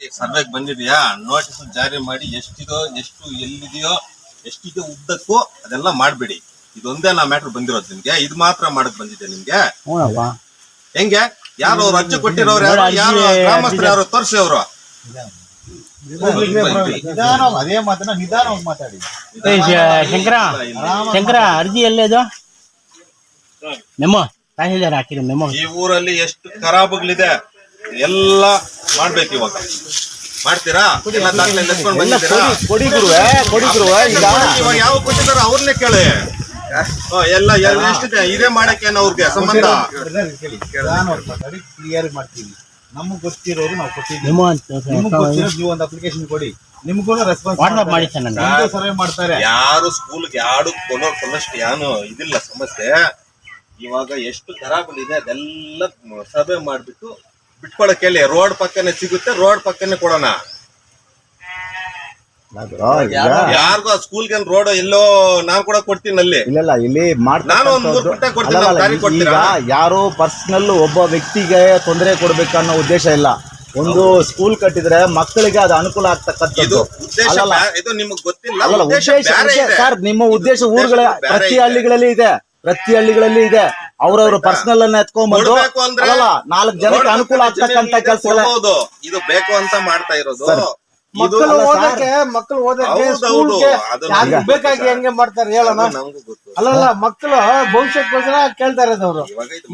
ಸರ್ವೆಗೆ ಬಂದಿದೆಯಾ? ನೋಟಿಸ್ ಜಾರಿ ಮಾಡಿ ಎಷ್ಟಿದೋ ಎಷ್ಟು ಎಲ್ಲಿದೆಯೋ ಎಷ್ಟಿದೆ ಉದ್ದಕ್ಕೂ ಅದೆಲ್ಲ ಮಾಡ್ಬೇಡಿ. ಇದೊಂದೇ ನಾ ಮ್ಯಾಟ್ರ್ ಬಂದಿರೋದು ನಿಮ್ಗೆ. ಇದು ಮಾತ್ರ ಮಾಡಕ್ ಬಂದಿದೆ ನಿಮ್ಗೆ. ಹೆಂಗೆ? ಯಾರು ಅವ್ರು ಅರ್ಜಿ ಕೊಟ್ಟಿರೋರು ಯಾರು ಯಾರು ಗ್ರಾಮಸ್ಥರು ಯಾರು ತೋರ್ಸಿ ಅವರು ನಿಧಾನ ಅದೇ ಮಾತನ್ನ ನಿಧಾನವಾಗಿ ಮಾತಾಡಿ. ಶಂಕರ ಶಂಕರ ಅರ್ಜಿ ಎಲ್ಲೇದು ಮೆಮೋ ತಹಸೀಲ್ದಾರ್ ಹಾಕಿರಿ ಮೆಮೋ. ಈ ಊರಲ್ಲಿ ಎಷ್ಟು ಖರಾಬುಗಳಿದೆ. ಎಲ್ಲ ಮಾಡ್ಬೇಕು ಇವಾಗ. ಮಾಡ್ತೀರಾ? ಎಲ್ಲ ದಾಖಲೆ ಎತ್ಕೊಂಡು ಬಂದಿದ್ದೀರಾ? ಕೊಡಿ ಗುರುವೆ ಕೊಡಿ ಗುರುವೆ ಈಗ. ಇವಾಗ ಯಾವ ಕೊಟ್ಟಿದಾರ ಅವ್ರನ್ನೇ ಕೇಳಿ. ಎಲ್ಲ ಎಲ್ಲ ಎಷ್ಟಿದೆ? ಇದೇ ಮಾಡಕ್ಕೇನು ಅವ್ರಿಗೆ ಸಂಬಂಧ? ಕ್ಲಿಯರ್ ಮಾಡ್ತೀವಿ ನಮಗ್ ಗೊತ್ತಿರೋರು ನಾವು ಕೊಟ್ಟಿದ್ದೀವಿ. ನಿಮಗೆ ಗೊತ್ತಿರೋದು ನೀವು ಒಂದು ಅಪ್ಲಿಕೇಶನ್ ಕೊಡಿ. ನಿಮ್ಗೂ ರೆಸ್ಪಾನ್ಸ್ ವಾಟ್ಸಪ್ ಮಾಡಿ ಸರ್ ಸರ್ವೆ ಮಾಡ್ತಾರೆ. ಯಾರು ಸ್ಕೂಲ್ಗೆ ಯಾರು ಕೊಡೋ ಕೊಡೋಷ್ಟು ಏನು ಇದಿಲ್ಲ ಸಮಸ್ಯೆ. ಇವಾಗ ಎಷ್ಟು ಇದೆ ಅದೆಲ್ಲ ಸಭೆ ಮಾಡ್ಬಿಟ್ಟು ಬಿಟ್ಕೊಳಕ್ ಹೇಳಿ ರೋಡ್ ಪಕ್ಕನೆ ಸಿಗುತ್ತೆ ರೋಡ್ ಪಕ್ಕನೆ ಕೊಡೋಣ. ಯಾರಿಗೂ ಸ್ಕೂಲ್ಗೆ ರೋಡ್ ಎಲ್ಲೋ ನಾನ್ ಕೂಡ ಕೊಡ್ತೀನಿ ಅಲ್ಲಿ. ಇಲ್ಲ ಇಲ್ಲಿ? ಯಾರೋ ಪರ್ಸನಲ್ ಒಬ್ಬ ವ್ಯಕ್ತಿಗೆ ತೊಂದರೆ ಕೊಡ್ಬೇಕನ್ನೋ ಉದ್ದೇಶ ಇಲ್ಲ. ಒಂದು ಸ್ಕೂಲ್ ಕಟ್ಟಿದ್ರೆ ಮಕ್ಕಳಿಗೆ ಅದು ಅನುಕೂಲ ಇದು ಆಗ್ತಕ್ಕಂಥದ್ದು ಉದ್ದೇಶ ಅಲ್ಲಲ್ಲ. ಇದು ನಿಮಗ್ ಗೊತ್ತಿಲ್ಲ ಉದ್ದೇಶ ಸರ್ ನಿಮ್ಮ ಉದ್ದೇಶ ಊರುಗಳ ಪ್ರತಿ ಹಳ್ಳಿಗಳಲ್ಲಿ ಇದೆ. ಪ್ರತಿ ಹಳ್ಳಿಗಳಲ್ಲಿ ಇದೆ. ಅವ್ರವ್ರ ಪರ್ಸನಲ್ ಅನ್ನ ಎತ್ಕೊಂಡ್ಬಂದು ನಾಲ್ಕ್ ಜನಕ್ಕೆ ಅನುಕೂಲ ಆಗ್ತಕ್ಕಂತ ಕೆಲಸ ಇದು ಬೇಕು ಅಂತ ಮಾಡ್ತಾ ಇರೋದು. ಮಕ್ಕಳು ಓದಕ್ಕೆ ಮಕ್ಕಳು ಓದಕ್ಕೆ. ಸ್ಕೂಲ್ಗೆ ಬೇಕಾಗಿ ಹೆಂಗೆ ಮಾಡ್ತಾರೆ ಹೇಳೋಣ? ಅಲ್ಲಲ್ಲ ಮಕ್ಕಳು ಭವಿಷ್ಯಕ್ಕೋಸ್ಕರ ಕೇಳ್ತಾ ಇರೋದು ಅವರು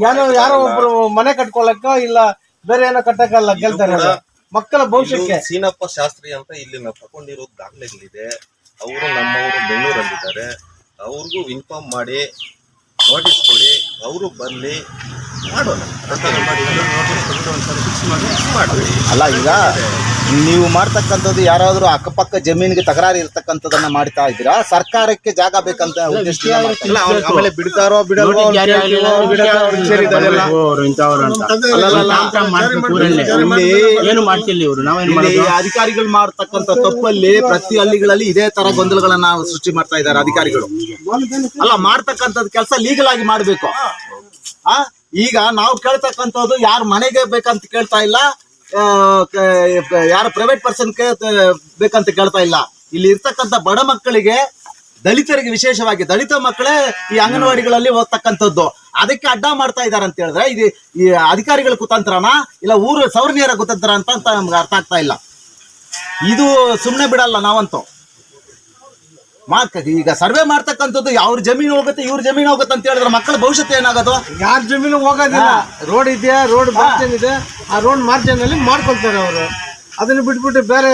ಯಾರೋ ಯಾರೋ ಒಬ್ರು ಮನೆ ಕಟ್ಕೊಳಕ್ಕ ಇಲ್ಲ ಬೇರೆ ಏನೋ ಕಟ್ಟಕ್ಕಲ್ಲ ಕೇಳ್ತಾರೆ ಕೇಳ್ತಾ ಇರೋದು. ಮಕ್ಕಳ ಭವಿಷ್ಯಕ್ಕೆ. ಸೀನಪ್ಪ ಶಾಸ್ತ್ರಿ ಅಂತ ಇಲ್ಲಿ ನಾವು ತಗೊಂಡಿರೋ ದಾಖಲೆಗಳಿದೆ. ಅವರು ನಮ್ಮವರು ಬೆಂಗಳೂರಲ್ಲಿದ್ದಾರೆ. ಅವ್ರಿಗೂ ಇನ್ಫಾರ್ಮ್ ಮಾಡಿ ನೋಟಿಸ್ ಕೊಡಿ ಅವರು ಬರಲಿ ಮಾಡೋಣ. ಮಾಡಿ ಫಿಕ್ಸ್ ಅಲ್ಲ ಈಗ ನೀವು ಮಾಡ್ತಕ್ಕಂಥದ್ದು ಯಾರಾದರೂ ಅಕ್ಕಪಕ್ಕ ಜಮೀನಿಗೆ ತಕರಾರು ಇರ್ತಕ್ಕಂಥದ್ದನ್ನ ಮಾಡ್ತಾ ಇದ್ದೀರಾ? ಸರ್ಕಾರಕ್ಕೆ ಜಾಗ ಬೇಕಂತ ಉದ್ದೇಶದಿಂದ ಮಾಡ್ತಾ ಇಲ್ಲ, ಅವ್ರು ಆಮೇಲೆ ಬಿಡ್ತಾರೋ ಬಿಡಲ್ವೋ ಅವ್ರ. ಇಲ್ಲಿ- ಏನು ಮಾಡ್ತಿಲ್ಲ ಇವರು ನಾವೇನು ಇಲ್ಲಿ ಅಧಿಕಾರಿಗಳು ಮಾಡ್ತಕ್ಕಂಥ ತಪ್ಪಲ್ಲಿ ಪ್ರತಿ ಹಳ್ಳಿಗಳಲ್ಲಿ ಇದೇ ತರ ಗೊಂದಲಗಳನ್ನ ಸೃಷ್ಟಿ ಮಾಡ್ತಾ ಇದ್ದಾರೆ ಅಧಿಕಾರಿಗಳು. ಅಲ್ಲ ಮಾಡ್ತಕ್ಕಂಥದ್ದು ಕೆಲಸ ಲೀಗಲ್ ಆಗಿ ಮಾಡ್ಬೇಕು ಆ ಈಗ ನಾವು ಕೇಳ್ತಕ್ಕಂಥದ್ದು ಯಾರ ಮನೆಗೆ ಬೇಕಂತ ಕೇಳ್ತಾ ಇಲ್ಲ ಯಾರ ಪ್ರೈವೇಟ್ ಪರ್ಸನ್ ಬೇಕಂತ ಕೇಳ್ತಾ ಇಲ್ಲ. ಇಲ್ಲಿ ಇರ್ತಕ್ಕಂಥ ಬಡ ಮಕ್ಕಳಿಗೆ ದಲಿತರಿಗೆ ವಿಶೇಷವಾಗಿ ದಲಿತ ಮಕ್ಕಳೇ ಈ ಅಂಗನವಾಡಿಗಳಲ್ಲಿ ಓದ್ತಕ್ಕಂಥದ್ದು. ಅದಕ್ಕೆ ಅಡ್ಡ ಮಾಡ್ತಾ ಇದಾರೆ ಅಂತ ಹೇಳಿದ್ರೆ ಇದು ಈ ಅಧಿಕಾರಿಗಳ ಕುತಂತ್ರನ ಇಲ್ಲ ಊರು ಸೌರ್ಣಿಯರ ಕುತಂತ್ರ ಅಂತ ಅಂತ ನಮ್ಗೆ ಅರ್ಥ ಆಗ್ತಾ ಇಲ್ಲ. ಇದು ಸುಮ್ಮನೆ ಬಿಡಲ್ಲ ನಾವಂತೂ. ಮಾಕ್ ಈಗ ಸರ್ವೆ ಮಾಡ್ತಕ್ಕಂಥದ್ದು ಅವ್ರ ಜಮೀನು ಹೋಗುತ್ತೆ ಇವ್ರ ಜಮೀನು ಹೋಗುತ್ತೆ ಅಂತ ಹೇಳಿದ್ರೆ ಮಕ್ಕಳ ಭವಿಷ್ಯತೆ ಏನಾಗೋದು? ಯಾರ ಜಮೀನು ಹೋಗೋದಿಲ್ಲ. ರೋಡ್ ಇದೆಯಾ ರೋಡ್ ಮಾರ್ಜಿನ್ ಇದೆ ಆ ರೋಡ್ ಮಾರ್ಜನ್ ಅಲ್ಲಿ ಮಾಡ್ಕೊಳ್ತಾರೆ ಅವರು. ಅದನ್ನ ಬಿಟ್ಬಿಟ್ಟು ಬೇರೆ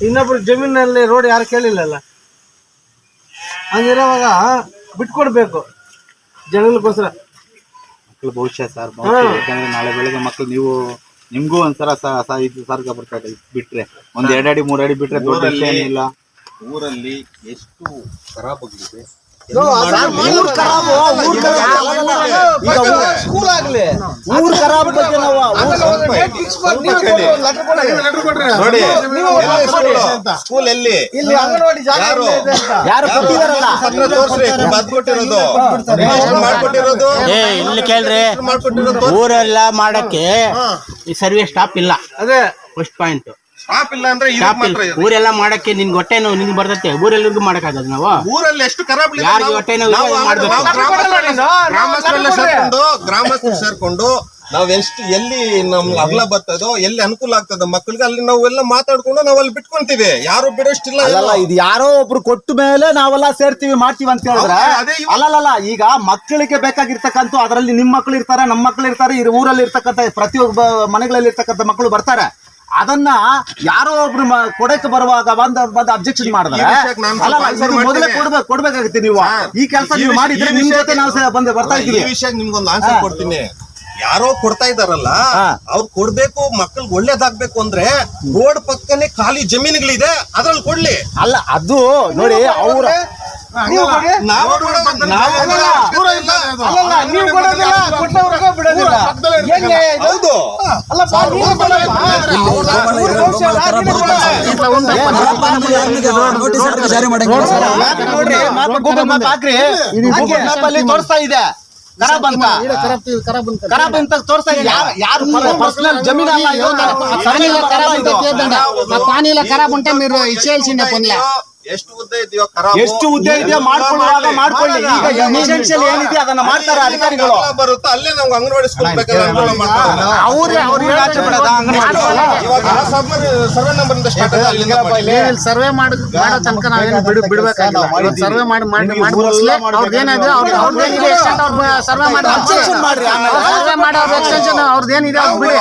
ಇನ್ನೊಬ್ರು ಜಮೀನಲ್ಲಿ ರೋಡ್ ಯಾರು ಕೇಳಿಲ್ಲಲ್ಲ. ಹಂಗಿರೋವಾಗ ಬಿಟ್ಕೊಡ್ಬೇಕು. ಜನಗಳಿಗೋಸ್ಕರ. ಮಕ್ಕಳ ಭವಿಷ್ಯ ಸರ್ ಯಾಕಂದ್ರೆ ನಾಳೆ ಬೆಳಗ್ಗೆ ಮಕ್ಕಳು ನೀವು ನಿಮ್ಗೂ ಒಂದ್ಸಲ ಸ- ಸ- ಇದು ಸರ್ಗ ಬರ್ತಾರೆ ಬಿಟ್ರೆ. ಒಂದ್ ಎರಡಡಿ ಅಡಿ ಬಿಟ್ರೆ ದೊಡ್ಡ ವಿಷಯ ಊರಲ್ಲಿ- ಏನಿಲ್ಲ. ಊರಲ್ಲಿ ಎಷ್ಟು ಖರಾಬಾಗಿದೆ ಊರ್ ಖರಾಬು, ಊರ್ ಖರಾಬು. ಈಗ ಊರ್- ಸ್ಕೂಲ್ ಆಗ್ಲಿ. ಊರ್ ಖರಾಬ್ ಬಗ್ಗೆ ನಾವು ನೋಡಿ ಸ್ಕೂಲ್ ಎಲ್ಲಿ ಇಲ್ಲಿ ಅಂಗನವಾಡಿ ಜಾಗ ಯಾರು? ಕೊಟ್ಟಿದಾರಲ್ಲ? ತೋರ್ಸ್ರಿ ಮಾಡ್ಕೊಟ್ಟಿರೋದು. ಏ ಇಲ್ಲಿ ಕೇಳ್ರಿ. ಊರೆಲ್ಲ ಮಾಡಕ್ಕೆ ಈ ಸರ್ವಿಸ್ ಸ್ಟಾಪ್ ಇಲ್ಲ. ಅದೇ. ಫಸ್ಟ್ ಪಾಯಿಂಟ್ ಸ್ಟಾಪ್ ಇಲ್ಲ ಅಂದ್ರೆ ಮಾತ್ರ. ಊರೆಲ್ಲ ಮಾಡಕ್ಕೆ ನಿನ್ ಹೊಟ್ಟೆ ನೋವು ನಿನ್ ಬರ್ತೈತೆ. ಊರೆಲ್ಲರಿಗೂ ಮಾಡಕ್ಕಾಗದು ನಾವು? ಊರಲ್ಲಿ ಎಷ್ಟು ಖರಾಬ್ ಯಾರಿಗೆ ಹೊಟ್ಟೆ ನೋವು ಇದೆ ಮಾಡ್ಬೇಕು. ಗ್ರಾಮಸ್ಥರೆಲ್ಲ ಸೇರ್ಕೊಂಡು ಗ್ರಾಮಸ್ಥರು ಸೇರ್ಕೊಂಡು ನಾವ್ ಎಷ್ಟು ಎಲ್ಲಿ ನಮ್ ಅಗಲ ಬರ್ತದೋ ಎಲ್ಲಿ ಅನುಕೂಲ ಆಗ್ತದ ಮಕ್ಕಳಿಗೆ ಅಲ್ಲಿ ನಾವೆಲ್ಲ ಮಾತಾಡ್ಕೊಂಡು ನಾವ್ ಅಲ್ಲಿ ಬಿಟ್ಕೊಂತೀವಿ. ಯಾರು ಬಿಡೋಷ್ಟಿಲ್ಲ ಅಲ್ಲಲ್ಲ ಇದು ಯಾರೋ ಒಬ್ರು ಕೊಟ್ಟ ಮೇಲೆ ನಾವೆಲ್ಲ ಸೇರ್ತೀವಿ ಮಾಡ್ತೀವಿ ಅಂತ ಹೇಳಿದ್ರೆ. ಹೌದು, ಅದೇ ಇವ- ಅಲ್ಲಲ್ಲ ಈಗ ಮಕ್ಕಳಿಗೆ ಬೇಕಾಗಿರ್ತಕ್ಕಂಥ ಅದರಲ್ಲಿ ನಿಮ್ಮ ಮಕ್ಳು ಇರ್ತಾರೆ ನಮ್ಮ ಮಕ್ಳು ಇರ್ತಾರೆ ಈ ಊರಲ್ಲಿ ಇರ್ತಕ್ಕಂಥ ಪ್ರತಿಯೊಬ್ಬ ಮನೆಗಳಲ್ಲಿ ಇರ್ತಕ್ಕಂಥ ಮಕ್ಕಳು ಬರ್ತಾರೆ. ಅದನ್ನ ಯಾರೋ ಒಬ್ರು ಕೊಡಕ್ಕೆ ಬರುವಾಗ ಬಂದ ಬಂದ ಅಬ್ಜೆಕ್ಷನ್ ಮಾಡಿದ್ರೆ ಮೊದಲೇ. ಕೊಡ್ಬೇಕು ಕೊಡ್ಬೇಕಾಗುತ್ತೆ ನೀವು. ಈ ಕೆಲಸ ನೀವು ಮಾಡಿದ್ರೆ ನಿಮ್ ಜೊತೆ ನಾವು ಬಂದು ಬರ್ತಾ ಈ ಇದ್ದೀವಿ. ವಿಷಯಕ್ಕೆ ನಿಮ್ಗೊಂದು ಆನ್ಸರ್ ಕೊಡ್ತೀನಿ. ಯಾರೋ ಕೊಡ್ತಾ ಇದಾರಲ್ಲ. ಅವ್ರು ಕೊಡ್ಬೇಕು ಮಕ್ಕಳಿಗೆ ಒಳ್ಳೇದಾಗ್ಬೇಕು ಅಂದ್ರೆ ರೋಡ್ ಪಕ್ಕನೆ ಖಾಲಿ ಜಮೀನುಗಳಿದೆ ಅದ್ರಲ್ಲಿ ಕೊಡ್ಲಿ. ಅಲ್ಲ ಅದು ನೋಡಿ ಅವ್ರ ಜಾರಿ ಮಾಡಿ ತೋರಿಸ್ತಾ ಇದೆ. ಖರಾಬ್ ಅಂತ ಖರಾಬ್ ಅಂತ ತೋರಿಸ್ತಾ ಇದೆ. ಯಾರು- ಯಾರು ಪರ್ಸನಲ್ ಜಮೀನ್ ಅಲ್ಲ ಇದು ಸರ್ವೆ ಅಲ್ಲ ಇದು. పానీ ఖరాబ్ ఉంటే మీరు ఇచ్చేయాల్సిందే పనులే ಎಷ್ಟು ಉದ್ದ ಇದೆಯೋ ಎಷ್ಟು ಹುದ್ದೆ ಇದೆಯೋ ಮಾಡ್ಕೊಳ್ಳುವಾಗ ಮಾಡ್ಕೊಳ್ಳಿ ಈಗ ಏನಿದೆ ಅದನ್ನ ಮಾಡ್ತಾರೆ ಅಧಿಕಾರಿಗಳು. ಬರುತ್ತೆ? ಅಲ್ಲೇ ನಾವು ಅಂಗನವಾಡಿ ಸ್ಕೂಲ್ ಬೇಕಾದ್ರೆ ಅನುಕೂಲ ಮಾಡ್ತಾರೆ. ಅವ್ರೆ ಅವ್ರಿಗೆ ಆಚೆ ಬಿಡೋದಾ? ಅಂಗನವಾಡಿ ಇವಾಗ ಆ ಸರ್ವೆ ನಂಬರ್ ಇಂದ ಸ್ಟಾರ್ಟ್ ಆಗಿದೆ ಅಲ್ಲಿಂದ ಮಾಡಿ. ಸರ್ವೆ ಮಾಡಿ ಮಾಡೋ ತನಕ ನಾವೇನು ಬಿಡು ಬಿಡ್ಬೇಕಾಗಿಲ್ಲ. ಸರ್ವೆ ಮಾಡಿ ಮಾಡಿ ಅವ್ರದ್ದು ಏನಿದೆ ಅವ್ರ ಅವ್ರದ್ದೇನಿದೆ ಎಕ್ಸ್ಟೆಂಟ್ ಅವ್ರ ಸರ್ವೆ ಮಾಡಿ ಎಕ್ಸ್ಟೆನ್ಷನ್ ಮಾಡ್ರಿ ಮಾಡೋ ಸರ್ವೆ ಮಾಡಿ ಅವ್ರ ಎಕ್ಸ್ಟೆನ್ಷನ್ ಅವ್ರದ್ದೇನಿದೆ ಅವ್ರು ಬಿಡಿ.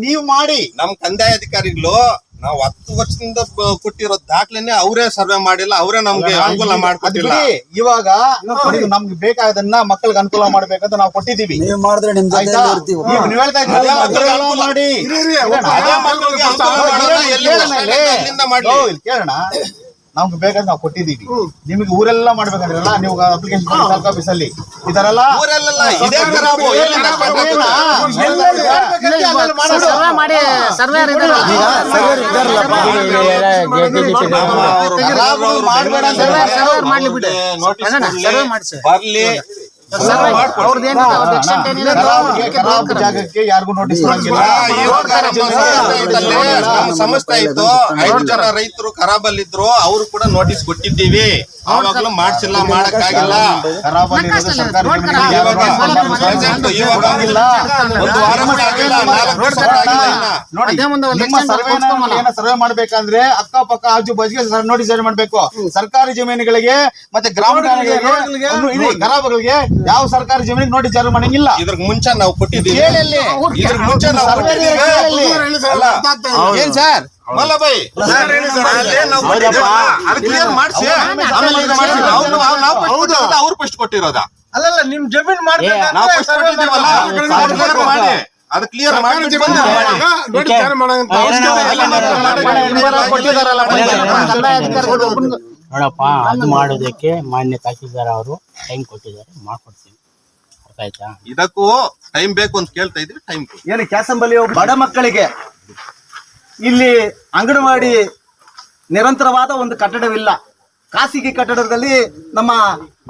ನೀವು ಮಾಡಿ. ನಮ್ ಕಂದಾಯ ಅಧಿಕಾರಿಗಳು ನಾವು ಹತ್ತು ವರ್ಷದಿಂದ ಕೊಟ್ಟಿರೋ ದಾಖಲೆನೆ ಅವರೇ ಸರ್ವೆ ಮಾಡಿಲ್ಲ ಅವರೇ ನಮ್ಗೆ ಅನುಕೂಲ ಮಾಡ್ಕೊಟ್ಟಿಲ್ಲ. ಇವಾಗ ನಮ್ಗೆ ಬೇಕಾದನ್ನ ಮಕ್ಕಳಿಗೆ ಅನುಕೂಲ ಮಾಡ್ಬೇಕಂತ ನಾವು ಕೊಟ್ಟಿದೀವಿ ನೀವು ಮಾಡಿದ್ರೆ ನಿಮ್ ನೀವ್ ಹೇಳ್ತಾ ಕೇಳೋಣ ನಮ್ಗೆ ಬೇಕಾದ್ರೆ ನಾವು ಕೊಟ್ಟಿದ್ದೀವಿ. ನಿಮಗೆ ಊರೆಲ್ಲ ಮಾಡ್ಬೇಕಂದ್ರಲ್ಲ ನೀವು ಅಪ್ಲಿಕೇಶನ್ ಆಫೀಸಲ್ಲಿ. ಇದರಲ್ಲ ಇದೇ ಮಾಡಿ ಮಾಡ್ಲಿ ಬಿಡಿ. ನೋಟಿಸ್ ಅಣ್ಣ, ಕೊಡ್ಲಿ, ಸರ್ವೆ ಮಾಡ್ಸಿ. ಬರ್ಲಿ. ಜಾಗಕ್ಕೆ ಯಾರಿಗೂ ನೋಟಿಸ್ ಸಮಸ್ಯೆ ಆಯ್ತು ಐದು ಜನ ರೈತರು ಖರಾಬಲ್ಲಿದ್ರು ಅವ್ರು ಕೂಡ ನೋಟಿಸ್ ಕೊಟ್ಟಿದ್ದೀವಿ ಅವಾಗಲೂ ಮಾಡ್ಸಿಲ್ಲ ಮಾಡಕ್ಕಾಗಿಲ್ಲ ಸರ್ವೆ ಕೊಡ್ಸ್ಕೊಂಬಲ್ಲ. ಏನೋ ಸರ್ವೆ ಮಾಡ್ಬೇಕಂದ್ರೆ ಅಕ್ಕಪಕ್ಕ ಆಜು ಬಾಜಿಗೆ ನೋಟಿಸ್ ಜಾರಿ ಮಾಡ್ಬೇಕು ಸರ್ಕಾರಿ ಜಮೀನುಗಳಿಗೆ ಮತ್ತೆ ಗ್ರಾಮಗಳಿಗೆ ಖರಾಬಗಳಿಗೆ ಯಾವ ಸರ್ಕಾರಿ ಜಮೀನಿಗೆ ನೋಡಿ ಜಾರಿ ಮಾಡಂಗಿಲ್ಲ ಇದ್ರ ಮುಂಚೆ ನಾವು ಕೊಟ್ಟಿದ್ದೀವಿ ಕೇಳಲ್ಲಿ ಇದ್ರಿಗೆ ಮುಂಚೆ ನಾವು ಕೊಟ್ಟಿದ್ದೀವಿ ಅಲ್ಲ ಏನ್ ಸರ್ ಮಲ್ಲ ಬೈ ನಾವು ಕೊಟ್ಟಿದ್ದೀವಿ. ಅದು ಕ್ಲಿಯರ್ ಮಾಡಿಸಿ ಆಮೇಲೆ ಇದು ಮಾಡ್ಸಿ. ನಾವು ನಾವು ಕೊಟ್ಟಿರೋದು ಅವ್ರು ಫಸ್ಟ್ ಕೊಟ್ಟಿರೋದ ಅಲ್ಲಲ್ಲ ನಿಮ್ ಜಮೀನ್ ನಾವು ಕೊಟ್ಟಿದ್ದೀವಲ್ಲ ಅದು ಮಾಡಿ ಅದು ಕ್ಲಿಯರ್ ಮಾಡಿ ನೋಡಿ ಕೊಟ್ಟಿದಾರಲ್ಲ ಕಂದಾಯ ಅಧಿಕಾರಿಗಳು ಒಬ್ಬನಿಗೆ ನೋಡಪ್ಪ ಅದು ಮಾಡೋದಕ್ಕೆ ಮಾನ್ಯ ತಹಸೀಲ್ದಾರ್ ಅವರು ಟೈಮ್ ಕೊಟ್ಟಿದ್ದಾರೆ ಅರ್ಥ ಆಯ್ತಾ ಇದಕ್ಕೂ ಟೈಮ್ ಬೇಕು ಅಂತ ಕೇಳ್ತಾ ಇದ್ರೆ ಟೈಮ್ ಏನು ಕ್ಯಾಸಂಬಲ್ಲಿ ಬಡ ಮಕ್ಕಳಿಗೆ ಇಲ್ಲಿ ಅಂಗನವಾಡಿ ನಿರಂತರವಾದ ಒಂದು ಕಟ್ಟಡವಿಲ್ಲ. ಖಾಸಗಿ ಕಟ್ಟಡದಲ್ಲಿ ನಮ್ಮ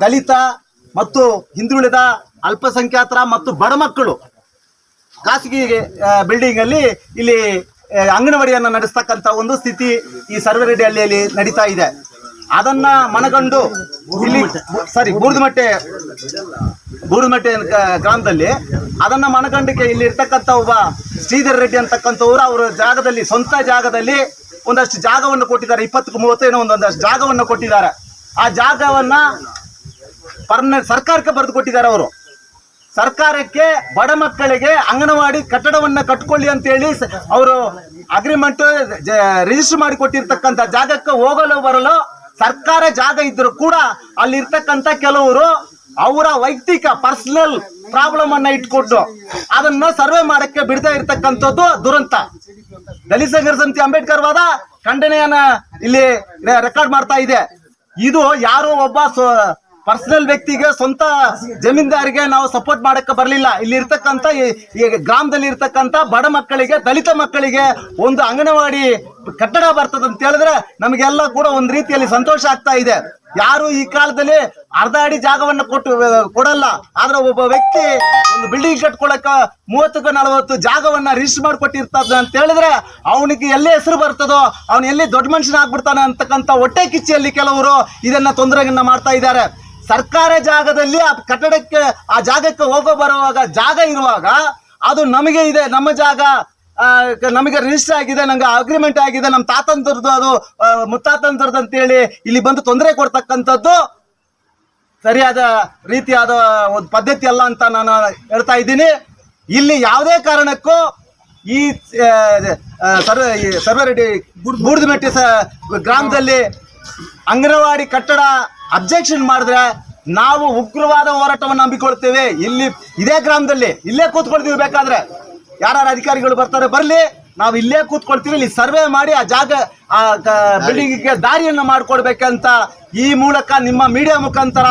ದಲಿತ ಮತ್ತು ಹಿಂದುಳಿದ ಅಲ್ಪಸಂಖ್ಯಾತರ ಮತ್ತು ಬಡ ಮಕ್ಕಳು ಖಾಸಗಿ ಬಿಲ್ಡಿಂಗ್ ಅಲ್ಲಿ ಇಲ್ಲಿ ಅಂಗನವಾಡಿಯನ್ನು ಅಂಗನವಾಡಿಯನ್ನ ನಡೆಸ್ತಕ್ಕಂಥ ಒಂದು ಸ್ಥಿತಿ ಈ ಸರ್ವರೆಡ್ಡಿ ಹಳ್ಳಿಯಲ್ಲಿ ನಡೀತಾ ಇದೆ. ಅದನ್ನ ಮನಗಂಡು ಇಲ್ಲಿ ಸಾರಿ, ಬೂರ್ದಮಟ್ಟೆ ಬೂರ್ದಮಟ್ಟೆ ಗ್ರಾಮದಲ್ಲಿ ಅದನ್ನ ಮನಗಂಡಕ್ಕೆ ಇಲ್ಲಿ ಇರ್ತಕ್ಕಂಥ ಒಬ್ಬ ಶ್ರೀಧರ್ ರೆಡ್ಡಿ ಅಂತಕ್ಕಂಥವ್ರು, ಅವರ ಜಾಗದಲ್ಲಿ, ಸ್ವಂತ ಜಾಗದಲ್ಲಿ ಒಂದಷ್ಟು ಜಾಗವನ್ನು ಕೊಟ್ಟಿದ್ದಾರೆ. ಇಪ್ಪತ್ತು ಮೂವತ್ತು ಏನೋ ಒಂದೊಂದಷ್ಟು ಜಾಗವನ್ನು ಕೊಟ್ಟಿದ್ದಾರೆ. ಆ ಜಾಗವನ್ನ ಪರ್ಮನೆಂಟ್ ಸರ್ಕಾರಕ್ಕೆ ಬರೆದು ಕೊಟ್ಟಿದ್ದಾರೆ ಅವರು. ಸರ್ಕಾರಕ್ಕೆ ಬಡ ಮಕ್ಕಳಿಗೆ ಅಂಗನವಾಡಿ ಕಟ್ಟಡವನ್ನ ಕಟ್ಕೊಳ್ಳಿ ಅಂತೇಳಿ ಅವರು ಅಗ್ರಿಮೆಂಟ್ ರಿಜಿಸ್ಟರ್ ಮಾಡಿ ಕೊಟ್ಟಿರ್ತಕ್ಕಂಥ ಜಾಗಕ್ಕೆ ಹೋಗಲು ಬರಲು ಸರ್ಕಾರ ಜಾಗ ಇದ್ರು ಕೂಡ ಅಲ್ಲಿರ್ತಕ್ಕಂಥ ಕೆಲವರು ಅವರ ವೈಯಕ್ತಿಕ ಪರ್ಸನಲ್ ಪ್ರಾಬ್ಲಮ್ ಅನ್ನ ಇಟ್ಕೊಂಡು ಅದನ್ನ ಸರ್ವೆ ಮಾಡಕ್ಕೆ ಬಿಡದೆ ಇರ್ತಕ್ಕಂಥದ್ದು ದುರಂತ. ದಲಿತ ಸಂಘರ್ಷ ಅಂಬೇಡ್ಕರ್ ವಾದ ಖಂಡನೆಯನ್ನ ಇಲ್ಲಿ ರೆಕಾರ್ಡ್ ಮಾಡ್ತಾ ಇದೆ. ಇದು ಯಾರೋ ಒಬ್ಬ ಪರ್ಸನಲ್ ವ್ಯಕ್ತಿಗೆ ಸ್ವಂತ ಜಮೀನ್ದಾರಿಗೆ ನಾವು ಸಪೋರ್ಟ್ ಮಾಡಕ್ಕೆ ಬರಲಿಲ್ಲ. ಇಲ್ಲಿ ಇರ್ತಕ್ಕಂಥ ಗ್ರಾಮದಲ್ಲಿ ಇರ್ತಕ್ಕಂಥ ಬಡ ಮಕ್ಕಳಿಗೆ, ದಲಿತ ಮಕ್ಕಳಿಗೆ ಒಂದು ಅಂಗನವಾಡಿ ಕಟ್ಟಡ ಬರ್ತದೆ ಅಂತ ಹೇಳಿದ್ರೆ ನಮಗೆಲ್ಲ ಕೂಡ ಒಂದು ರೀತಿಯಲ್ಲಿ ಸಂತೋಷ ಆಗ್ತಾ ಇದೆ. ಯಾರು ಈ ಕಾಲದಲ್ಲಿ ಅರ್ಧ ಅಡಿ ಜಾಗವನ್ನು ಕೊಟ್ಟು, ಕೊಡಲ್ಲ. ಆದ್ರೆ ಒಬ್ಬ ವ್ಯಕ್ತಿ ಒಂದು ಬಿಲ್ಡಿಂಗ್ ಕಟ್ಕೊಳಕ ಮೂವತ್ತಕ್ಕೂ ನಲವತ್ತು ಜಾಗವನ್ನ ರಿಜಿಸ್ಟರ್ ಮಾಡಿಕೊಟ್ಟಿರ್ತದ ಅಂತ ಹೇಳಿದ್ರೆ ಅವನಿಗೆ ಎಲ್ಲೇ ಹೆಸರು ಬರ್ತದೋ, ಅವನು ಎಲ್ಲಿ ದೊಡ್ಡ ಮನುಷ್ಯನ ಆಗ್ಬಿಡ್ತಾನೆ ಅಂತಕ್ಕಂಥ ಹೊಟ್ಟೆ ಕಿಚ್ಚಿಯಲ್ಲಿ ಕೆಲವರು ಇದನ್ನ ತೊಂದರೆಯನ್ನ ಮಾಡ್ತಾ ಇದ್ದಾರೆ. ಸರ್ಕಾರ ಜಾಗದಲ್ಲಿ ಆ ಕಟ್ಟಡಕ್ಕೆ ಆ ಜಾಗಕ್ಕೆ ಹೋಗೋ ಬರುವಾಗ ಜಾಗ ಇರುವಾಗ ಅದು ನಮಗೆ ಇದೆ ನಮ್ಮ ಜಾಗ ನಮಗೆ ರಿಜಿಸ್ಟರ್ ಆಗಿದೆ ನಂಗೆ ಅಗ್ರಿಮೆಂಟ್ ಆಗಿದೆ ನಮ್ಮ ತಾತಂದ್ರದ್ದು ಅದು ಆ, ಮುತ್ತಾತಂದ್ರದ್ದು ಅಂತೇಳಿ ಇಲ್ಲಿ ಬಂದು ತೊಂದರೆ ಕೊಡ್ತಕ್ಕಂಥದ್ದು ಸರಿಯಾದ ರೀತಿಯಾದ ಒಂದು ಪದ್ಧತಿ ಅಲ್ಲ ಅಂತ ನಾನು ಹೇಳ್ತಾ ಇದ್ದೀನಿ. ಇಲ್ಲಿ ಯಾವುದೇ ಕಾರಣಕ್ಕೂ ಈ ಸರ್ವ ಸರ್ವರೆಡ್ಡಿ ಬೂಡ್ದಮೆಟ್ಟಿ ಸ ಗ್ರಾಮದಲ್ಲಿ ಅಂಗನವಾಡಿ ಕಟ್ಟಡ ಅಬ್ಜೆಕ್ಷನ್ ಮಾಡಿದ್ರೆ ನಾವು ಉಗ್ರವಾದ ಹೋರಾಟವನ್ನು ನಂಬಿಕೊಳ್ತೇವೆ ಇಲ್ಲಿ ಇದೇ ಗ್ರಾಮದಲ್ಲಿ ಇಲ್ಲೇ ಕೂತ್ಕೊಳ್ತೀವಿ ಬೇಕಾದ್ರೆ. ಯಾರು ಅಧಿಕಾರಿಗಳು ಬರ್ತಾರೆ ಬರಲಿ. ನಾವು ಇಲ್ಲೇ ಕೂತ್ಕೊಳ್ತೀವಿ. ಇಲ್ಲಿ ಸರ್ವೆ ಮಾಡಿ ಆ ಜಾಗ, ಆ ಬಿಲ್ಡಿಂಗಿಗೆ ದಾರಿಯನ್ನು ಮಾಡಿಕೊಡ್ಬೇಕಂತ ಈ ಮೂಲಕ ನಿಮ್ಮ ಮೀಡಿಯಾ ಮುಖಾಂತರ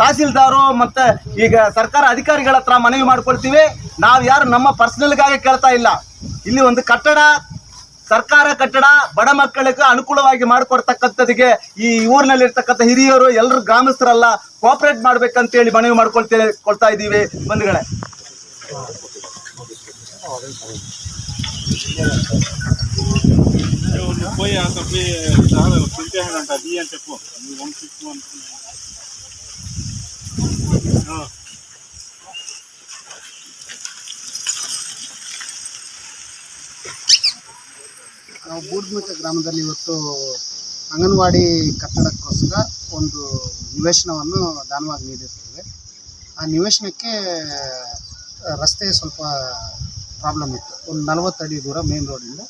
ತಹಸೀಲ್ದಾರು ಮತ್ತೆ ಈಗ ಸರ್ಕಾರ ಅಧಿಕಾರಿಗಳ ಹತ್ರ ಮನವಿ ಮಾಡ್ಕೊಳ್ತೀವಿ. ನಾವು ಯಾರು ನಮ್ಮ ಪರ್ಸನಲ್ಗಾಗಿ ಕೇಳ್ತಾ ಇಲ್ಲ. ಇಲ್ಲಿ ಒಂದು ಕಟ್ಟಡ ಸರ್ಕಾರ ಕಟ್ಟಡ ಬಡ ಮಕ್ಕಳಿಗೆ ಅನುಕೂಲವಾಗಿ ಮಾಡಿಕೊಡ್ತಕ್ಕಂಥದಿಗೆ ಈ ಊರಿನಲ್ಲಿ ಇರ್ತಕ್ಕಂಥ ಹಿರಿಯರು ಎಲ್ಲರೂ ಗ್ರಾಮಸ್ಥರೆಲ್ಲ ಕೋಆಪರೇಟ್ ಮಾಡ್ಬೇಕಂತೇಳಿ ಮನವಿ ಮಾಡ್ಕೊಳ್ತೇ ಕೊಡ್ತಾ ಇದ್ದೀವಿ ಬಂಧುಗಳೇ పోయి ನಾವು ಬೂಡ್ಮಿಟ ಗ್ರಾಮದಲ್ಲಿ ಇವತ್ತು ಅಂಗನವಾಡಿ ಕಟ್ಟಡಕ್ಕೋಸ್ಕರ ಒಂದು ನಿವೇಶನವನ್ನು ದಾನವಾಗಿ ನೀಡಿರ್ತೇವೆ. ಆ ನಿವೇಶನಕ್ಕೆ ರಸ್ತೆ ಸ್ವಲ್ಪ ಪ್ರಾಬ್ಲಮ್ ಇತ್ತು. ಒಂದು ನಲವತ್ತು ಅಡಿ ದೂರ ಮೇನ್ ರೋಡಿಂದ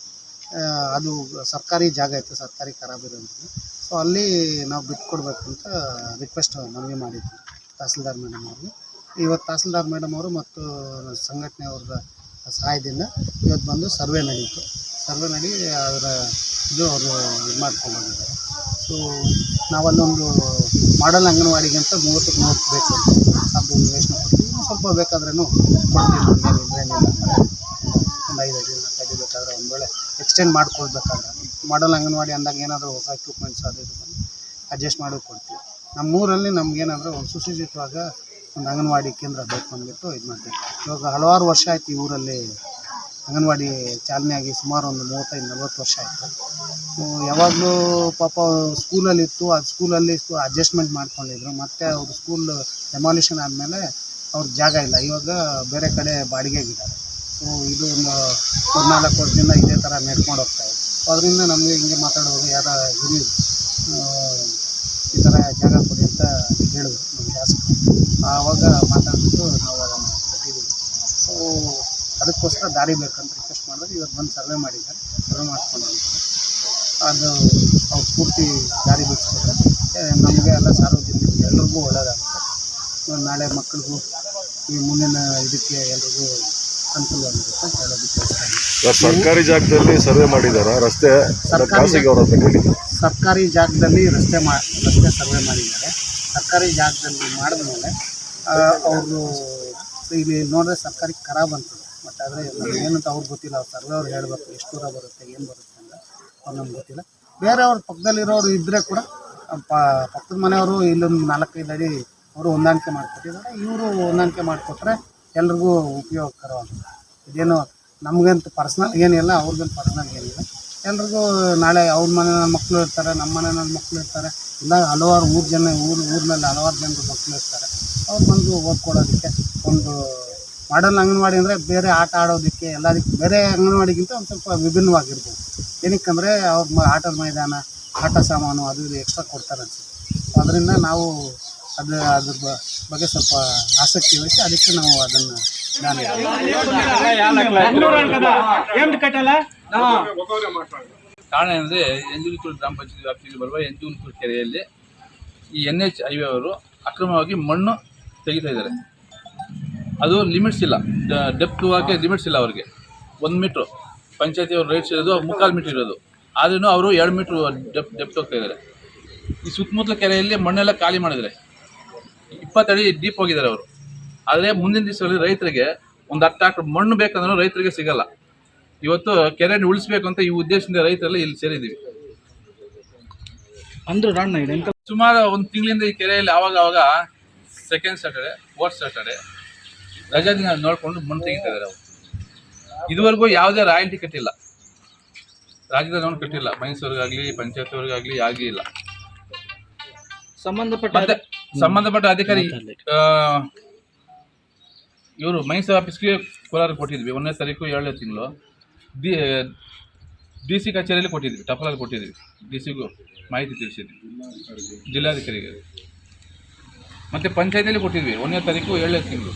ಅದು ಸರ್ಕಾರಿ ಜಾಗ ಇತ್ತು, ಸರ್ಕಾರಿ ಖರಾಬಿರೋದ್ರಿಂದ ಸೊ ಅಲ್ಲಿ ನಾವು ಬಿಟ್ಕೊಡ್ಬೇಕಂತ ರಿಕ್ವೆಸ್ಟ್ ಮನವಿ ಮಾಡಿದ್ವಿ ತಹಸೀಲ್ದಾರ್ ಮೇಡಮ್ ಅವ್ರಿಗೆ. ಇವತ್ತು ತಹಸೀಲ್ದಾರ್ ಮೇಡಮ್ ಅವರು ಮತ್ತು ಸಂಘಟನೆಯವ್ರ ಸಹಾಯದಿಂದ ಇವತ್ತು ಬಂದು ಸರ್ವೆ ನಡೀತು. ಸರ್ವೆ ನಡಿ ಅದರ ಇದು ಅವರು ಇದು ಮಾಡ್ಕೊಂಡು ಹೋಗಿದ್ದಾರೆ. ಸೊ ನಾವಲ್ಲೊಂದು ಮಾಡಲ್ ಅಂಗನವಾಡಿಗೆ ಅಂತ ಮೂವತ್ತಕ್ಕೆ ಮೂವತ್ತು ಬೇಕು ಅದು ಯೋಚನೆ ಕೊಡ್ತೀವಿ. ಸ್ವಲ್ಪ ಬೇಕಾದ್ರೂ ಕೊಡ್ತೀವಿ. ಏನಿಲ್ಲ ಒಂದು ಐದು ಐದು ಅಡಿ ಬೇಕಾದ್ರೆ ಒಂದು ವೇಳೆ ಎಕ್ಸ್ಟೆಂಡ್ ಮಾಡ್ಕೊಳ್ಬೇಕಾದ್ರೆ. ಮಾಡಲ್ ಅಂಗನವಾಡಿ ಅಂದಾಗ ಏನಾದರೂ ಹೊಸ ಎಕ್ವಿಪ್ಮೆಂಟ್ಸ್ ಅದು ಇದು ಬಂದು ಅಡ್ಜಸ್ಟ್ ಮಾಡಿ ಕೊಡ್ತೀವಿ. ನಮ್ಮೂರಲ್ಲಿ ನಮ್ಗೇನಾದರೂ ಒಂದು ಸುಸಜ್ಜಿತವಾಗ ಒಂದು ಅಂಗನವಾಡಿ ಕೇಂದ್ರ ಬೇಕು ಅಂದ್ಬಿಟ್ಟು ಇದು ಮಾಡ್ತೀವಿ ಇವಾಗ ಹಲವಾರು ವರ್ಷ ಆಯ್ತು ಈ ಊರಲ್ಲಿ ಅಂಗನವಾಡಿ ಚಾಲನೆಯಾಗಿ ಸುಮಾರು ಒಂದು ಮೂವತ್ತೈದು, ನಲ್ವತ್ತು ವರ್ಷ ಆಯಿತು. ಯಾವಾಗಲೂ ಪಾಪ ಸ್ಕೂಲಲ್ಲಿತ್ತು ಅದು ಸ್ಕೂಲಲ್ಲಿ ಅಡ್ಜಸ್ಟ್ಮೆಂಟ್ ಮಾಡ್ಕೊಂಡಿದ್ರು. ಮತ್ತು ಅವ್ರ ಸ್ಕೂಲ್ ಡೆಮಾಲಿಷನ್ ಆದಮೇಲೆ ಅವ್ರ ಜಾಗ ಇಲ್ಲ. ಇವಾಗ ಬೇರೆ ಕಡೆ ಬಾಡಿಗೆಗಿದ್ದಾರೆ. ಸೊ ಇದು ಒಂದು ಮೂರ್ನಾಲ್ಕು ವರ್ಷದಿಂದ ಇದೇ ಥರ ನಡ್ಕೊಂಡು ಹೋಗ್ತಾ ಇದೆ. ಸೊ ಅದರಿಂದ ನಮಗೆ ಹಿಂಗೆ ಮಾತಾಡೋದು ಯಾರ ಹಿರಿಯರು ಈ ಥರ ಜಾಗ ಕೊಡಿ ಅಂತ ಹೇಳಿದ್ರು ನಮ್ಮ ಶಾಸಕರು ಆವಾಗ ಮಾತಾಡಿಬಿಟ್ಟು ನಾವು ಅದನ್ನು ಕೊಟ್ಟಿದ್ದೀವಿ. ಸೊ ಅದಕ್ಕೋಸ್ಕರ ದಾರಿ ಬೇಕಂತ ರಿಕ್ವೆಸ್ಟ್ ಮಾಡಿದ್ರೆ. ಇವತ್ತು ಬಂದು ಸರ್ವೆ ಮಾಡಿದ್ದಾರೆ. ಸರ್ವೆ ಮಾಡಿಕೊಂಡು ಹೋಗಿದ್ದಾರೆ ಅದು ಅವ್ರು ಪೂರ್ತಿ ದಾರಿ ಬಿಡಿಸ್ಬಿಟ್ರೆ ನಮಗೆ ಎಲ್ಲ ಸಾರ್ವಜನಿಕರಿಗೆ ಎಲ್ರಿಗೂ ಒಳ್ಳೆಯದಾಗುತ್ತೆ ನಾಳೆ ಮಕ್ಕಳಿಗೂ ಈ ಮುಂದಿನ ಇದಕ್ಕೆ ಎಲ್ರಿಗೂ ಅನುಕೂಲವಾಗಿರುತ್ತೆ ಅಂತ ಹೇಳೋದಕ್ಕೆ ಇಷ್ಟ ಸರ್ಕಾರಿ ಜಾಗದಲ್ಲಿ ಸರ್ವೆ ಮಾಡಿದಾರ? ರಸ್ತೆ ಸರ್ಕಾರಿ ಸರ್ಕಾರಿ ಜಾಗದಲ್ಲಿ ರಸ್ತೆ ಮಾ ರಸ್ತೆ ಸರ್ವೆ ಮಾಡಿದ್ದಾರೆ. ಸರ್ಕಾರಿ ಜಾಗದಲ್ಲಿ ಮಾಡಿದ ಮೇಲೆ ಅವರು ಇಲ್ಲಿ ನೋಡಿದ್ರೆ ಸರ್ಕಾರಿ ಖರಾಬ್ ಅಂತದೆ ಬಟ್ ಆದರೆ ಏನಂತ ಅವ್ರಿಗೆ ಗೊತ್ತಿಲ್ಲ, ಅವ್ರು ಸರ್ವೆ ಅವ್ರು ಹೇಳಬೇಕು, ಎಷ್ಟು ದೂರ ಬರುತ್ತೆ, ಏನು ಬರುತ್ತೆ ಅಂತ. ಅವ್ರು ನಮ್ಗೆ ಗೊತ್ತಿಲ್ಲ. ಬೇರೆಯವ್ರ ಪಕ್ಕದಲ್ಲಿರೋರು ಇದ್ದರೆ ಕೂಡ ಪ, ಪಕ್ಕದ ಮನೆಯವರು ಇಲ್ಲೊಂದು ನಾಲ್ಕೈದು ಅಡಿ ಅವರು ಹೊಂದಾಣಿಕೆ ಮಾಡಿಕೊಟ್ಟಿದ್ದಾರೆ. ಇವರು ಹೊಂದಾಣಿಕೆ ಮಾಡಿಕೊಟ್ರೆ ಎಲ್ರಿಗೂ ಉಪಯೋಗಕರವಾಗುತ್ತೆ. ಇದೇನು ನಮಗಂತೂ ಪರ್ಸ್ನಲ್ ಏನಿಲ್ಲ, ಅವ್ರಿಗಂತ ಪರ್ಸ್ನಲ್ ಏನಿಲ್ಲ. ಎಲ್ರಿಗೂ ನಾಳೆ ಅವ್ರ ಮನೆ ಮಕ್ಕಳು ಇರ್ತಾರೆ ನಮ್ಮ ಮನೆ ಮಕ್ಕಳು ಇರ್ತಾರೆ, ಇಲ್ಲ ಹಲವಾರು ಊರು ಜನ, ಊರು, ಊರಿನಲ್ಲಿ ಹಲವಾರು ಜನರು ಮಕ್ಕಳು ಇರ್ತಾರೆ. ಅವ್ರು ಬಂದು ಓದ್ಕೊಳ್ಳೋದಕ್ಕೆ ಒಂದು ಮಾಡಲ್ ಅಂಗನವಾಡಿ ಅಂದರೆ ಬೇರೆ ಆಟ ಆಡೋದಕ್ಕೆ ಎಲ್ಲದಕ್ಕೆ ಬೇರೆ ಅಂಗನವಾಡಿಗಿಂತ ಒಂದು ಸ್ವಲ್ಪ ವಿಭಿನ್ನವಾಗಿರ್ಬೋದು. ಏನಕ್ಕಂದರೆ ಅವ್ರ ಮ ಆಟದ ಮೈದಾನ ಆಟ ಸಾಮಾನು ಅದು ಇದು ಎಕ್ಸ್ಟ್ರಾ ಕೊಡ್ತಾರೆ ಅನ್ಸುತ್ತೆ. ಅದರಿಂದ ನಾವು ಅದು ಅದ್ರ ಬ- ಬಗ್ಗೆ ಸ್ವಲ್ಪ ಆಸಕ್ತಿ ವಹಿಸಿ ಅದಕ್ಕೆ ನಾವು ಅದನ್ನು ದಾನ ಕಾರಣ ಏನಂದರೆ ಎಂಜುನಕೂರು ಗ್ರಾಮ ಪಂಚಾಯತ್ ವ್ಯಾಪ್ತಿಯಲ್ಲಿ ಬರುವ ಎಂಜುನಕೂರು ಕೆರೆಯಲ್ಲಿ ಈ ಎನ್ ಎಚ್ ಹೈವೇ ಅವರು ಅಕ್ರಮವಾಗಿ ಮಣ್ಣು ತೆಗಿತಾ ಇದ್ದಾರೆ. ಅದು ಲಿಮಿಟ್ಸ್ ಇಲ್ಲ. ಡೆಪ್ತ್ ಹೋಗೋಕ್ಕೆ ಲಿಮಿಟ್ಸ್ ಇಲ್ಲ ಅವ್ರಿಗೆ. ಒಂದು ಮೀಟ್ರು ಪಂಚಾಯತಿ ಅವ್ರ ರೈಟ್ಸ್ ಇರೋದು ಮುಕ್ಕಾಲು ಮೀಟ್ರ್ ಇರೋದು. ಆದ್ರೂ ಅವರು ಎರಡು ಮೀಟ್ರ್ ಡೆಪ್ ಡೆಪ್ತ್ ಹೋಗ್ತಾ ಇದ್ದಾರೆ ಈ ಸುತ್ತಮುತ್ತಲ ಕೆರೆಯಲ್ಲಿ ಮಣ್ಣೆಲ್ಲ ಖಾಲಿ ಮಾಡಿದರೆ ಇಪ್ಪತ್ತಡಿ ಡೀಪ್ ಹೋಗಿದ್ದಾರೆ ಅವರು. ಆದರೆ ಮುಂದಿನ ದಿವಸದಲ್ಲಿ ರೈತರಿಗೆ ಒಂದು ಹತ್ತು ಆಕ್ಟ್ರ್ ಮಣ್ಣು ಬೇಕಂದ್ರೂ ರೈತರಿಗೆ ಸಿಗಲ್ಲ. ಇವತ್ತು ಕೆರೆಯನ್ನು ಉಳಿಸ್ಬೇಕು ಅಂತ ಈ ಉದ್ದೇಶದಿಂದ ರೈತರೆಲ್ಲ ಇಲ್ಲಿ ಸೇರಿದ್ದೀವಿ. ಅಂದ್ರೆ ಸುಮಾರು ಒಂದು ತಿಂಗಳಿಂದ ಈ ಕೆರೆಯಲ್ಲಿ ಆವಾಗ ಆವಾಗ ಸೆಕೆಂಡ್ ಸ್ಯಾಟರ್ಡೆ ಫೋರ್ತ್ ಸ್ಯಾಟರ್ಡೆ ರಜಾ ದಿನ ನೋಡಿಕೊಂಡು ಮಣ್ಣು ತೆಗಿತಾ ಇದ್ದಾರೆ ಅವರು. ಇದುವರೆಗೂ ಯಾವುದೇ ರಾಯಲ್ಟಿ ಕಟ್ಟಿಲ್ಲ. ರಾಜ್ಯದ ಲೋನ್ ಕಟ್ಟಿಲ್ಲ. ಮೈಸೂರಿಗಾಗಲಿ ಪಂಚಾಯತ್ ಅವ್ರಿಗಾಗಲಿ ಆಗಲಿ ಇಲ್ಲ. ಸಂಬಂಧಪಟ್ಟ ಮತ್ತೆ ಸಂಬಂಧಪಟ್ಟ ಅಧಿಕಾರಿ ಇವರು ಮೈಸೂರು ಆಫೀಸ್ಗೆ ಕೋಲಾರ ಕೊಟ್ಟಿದ್ವಿ. ಒಂದನೇ ತಾರೀಕು ಏಳನೇ ತಿಂಗಳು. ಡಿ ಡಿ ಸಿ ಕಚೇರಿಯಲ್ಲಿ ಕೊಟ್ಟಿದ್ವಿ. ಟಪಲಲ್ಲಿ ಕೊಟ್ಟಿದ್ವಿ. ಡಿ ಸಿಗೂ ಮಾಹಿತಿ ತಿಳಿಸಿದ್ವಿ. ಜಿಲ್ಲಾಧಿಕಾರಿಗೆ. ಮತ್ತು ಪಂಚಾಯತಿಯಲ್ಲಿ ಕೊಟ್ಟಿದ್ವಿ. ಒಂದನೇ ತಾರೀಕು ಏಳನೇ ತಿಂಗಳು.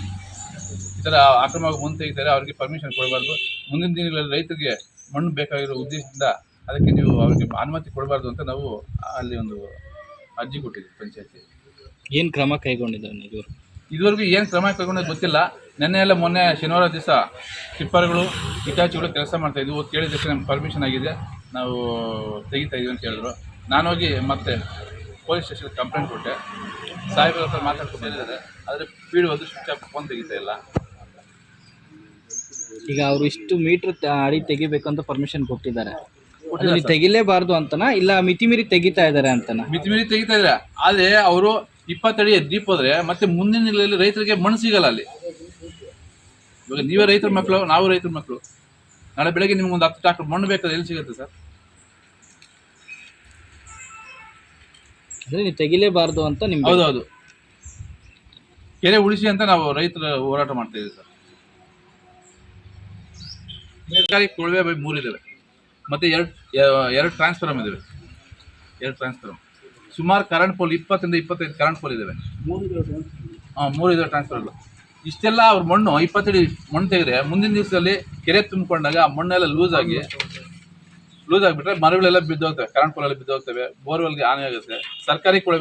ಈ ಥರ ಅಕ್ರಮವಾಗಿ ಮುಂದೆ ತೆಗಿತಾರೆ ಅವ್ರಿಗೆ ಪರ್ಮಿಷನ್ ಕೊಡಬಾರ್ದು. ಮುಂದಿನ ದಿನಗಳಲ್ಲಿ ರೈತರಿಗೆ ಮಣ್ಣು ಬೇಕಾಗಿರೋ ಉದ್ದೇಶದಿಂದ ಅದಕ್ಕೆ ನೀವು ಅವರಿಗೆ ಅನುಮತಿ ಕೊಡಬಾರ್ದು ಅಂತ ನಾವು ಅಲ್ಲಿ ಒಂದು ಅರ್ಜಿ ಕೊಟ್ಟಿದ್ವಿ ಪಂಚಾಯತಿ ಏನು ಕ್ರಮ ಕೈಗೊಂಡಿದ್ದಾರೆ ನೀವು? ಇದುವರೆಗೂ ಏನು ಕ್ರಮ ಕೈಗೊಂಡಿದ್ದು ಗೊತ್ತಿಲ್ಲ. ನೆನ್ನೆ ಎಲ್ಲ ಮೊನ್ನೆ ಶನಿವಾರ ದಿವಸ ಟಿಪ್ಪರ್ಗಳು ಇಟಾಚಿಗಳು ಕೆಲಸ ಮಾಡ್ತಾ ಇದ್ವು. ಕೇಳಿದ ತಕ್ಷಣ ನಮ್ಗೆ ಪರ್ಮಿಷನ್ ಆಗಿದೆ. ನಾವು ತೆಗಿತಾ ಇದೀವಿ ಅಂತ ಹೇಳಿದ್ರು. ನಾನು ಹೋಗಿ ಮತ್ತೆ ಪೊಲೀಸ್ ಸ್ಟೇಷನ್ ಕಂಪ್ಲೇಂಟ್ ಕೊಟ್ಟೆ. ಸಾಹೇಬ್ರ ಹತ್ರ ಮಾತಾಡ್ಕೊಂಡು ಬಂದಿದ್ದಾರೆ. ಆದರೆ ಪೀಡು ಹೋದ್ರು ಸ್ವಿಚ್ ಆಫ್ ಫೋನ್ ತೆಗಿತಾ ಇಲ್ಲ. ಈಗ ಅವರು ಇಷ್ಟು ಮೀಟರ್ ಅಡಿ ತೆಗಿಬೇಕಂತ ಪರ್ಮಿಷನ್ ಕೊಟ್ಟಿದ್ದಾರೆ. ಅದನ್ನ ತೆಗಿಲೇಬಾರ್ದು ಅಂತನಾ? ಇಲ್ಲ ಮಿತಿ ಮೀರಿ ತೆಗಿತಾ ಇದ್ದಾರೆ ಅಂತನಾ? ಮಿತಿ ಮೀರಿ ತೆಗಿತಾ ಇದ್ದಾರೆ. ಆದ್ರೆ ಅವರು ಇಪ್ಪತ್ತಡಿ ದೀಪ ಹೋದ್ರೆ ಮತ್ತೆ ಮುಂದಿನ ದಿನಗಳಲ್ಲಿ ರೈತರಿಗೆ ಮಣ್ಣು ಸಿಗಲ್ಲ ಅಲ್ಲಿ. ಇವಾಗ ನೀವೇ ರೈತರ ಮಕ್ಕಳು ನಾವು ರೈತರ ಮಕ್ಕಳು. ನಾಳೆ ಬೆಳಗ್ಗೆ ನಿಮ್ಗೆ ಒಂದು ಹತ್ತು ಟ್ರಾಕ್ಟರ್ ಮಣ್ಣು ಬೇಕಾದ್ರೆ ಎಲ್ಲಿ ಸಿಗುತ್ತೆ ಸರ್? ನೀವು ತೆಗಿಲೇಬಾರ್ದು ಅಂತ ನಿಮ್ಗೆ ಹೌದೌದು. ಕೆರೆ ಉಳಿಸಿ ಅಂತ ನಾವು ರೈತರ ಹೋರಾಟ ಮಾಡ್ತಾ ಇದ್ದೀವಿ ಸರ್. ಸರ್ಕಾರಿ ಕೊಳವೆ ಬಾವಿ ಮೂರಿದ್ದಾವೆ ಮತ್ತೆ ಎರಡು ಎರಡು ಟ್ರಾನ್ಸ್ಫಾರಮ್ ಇದ್ದಾವೆ ಎರಡು ಟ್ರಾನ್ಸ್ಫಾರಮ್ ಸುಮಾರು ಕರೆಂಟ್ ಪೋಲ್ ಇಪ್ಪತ್ತರಿಂದ ಇಪ್ಪತ್ತೈದು ಕರೆಂಟ್ ಪೋಲ್ ಇದಾವೆ. ಹಾಂ ಮೂರು ಇದಾವೆ ಟ್ರಾನ್ಸ್ಫರ್ ಇಷ್ಟೆಲ್ಲ ಅವ್ರ ಮಣ್ಣು ಇಪ್ಪತ್ತಡಿ ಮಣ್ಣು ತೆಗೆದ್ರೆ ಮುಂದಿನ ದಿವಸದಲ್ಲಿ ಕೆರೆ ತುಂಬಿಕೊಂಡಾಗ ಆ ಮಣ್ಣೆಲ್ಲ ಲೂಸ್ ಆಗಿ ಲೂಸ್ ಆಗಿಬಿಟ್ರೆ ಮರಗಳೆಲ್ಲ ಬಿದ್ದೋಗ್ತವೆ ಕರೆಂಟ್ ಪೋಲೆಲ್ಲ ಬಿದ್ದೋಗ್ತವೆ ಬೋರ್ವೆಲ್ಗೆ ಹಾನಿ ಆಗುತ್ತೆ. ಸರ್ಕಾರಿ ಕೊಳವೆ